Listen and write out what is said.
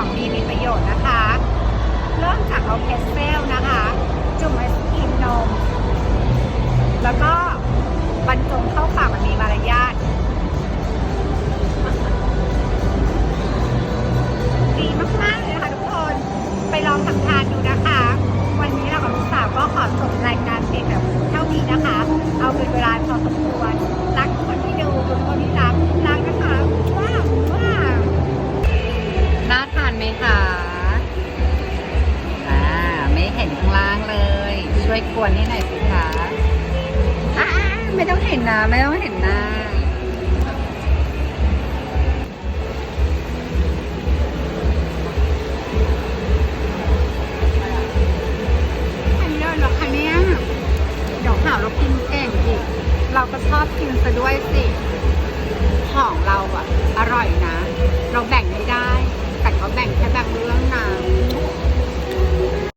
ของดีมีประโยชน์นะคะ เริ่มจากเอาเพสเซลนะคะ จุ่มไอศกรีมนม แล้วก็บรรจงเข้าปากแบบมีมาร กวนให้หน่อยสิคะอ่าไม่ต้องเห็นนะไม่ต้องเห็นหน้าอันนี้เลยเหรอคะเนี่ยเดี๋ยวหาเรากินเก่งอีกเราก็ชอบกินซะด้วยสิ ของเราอะ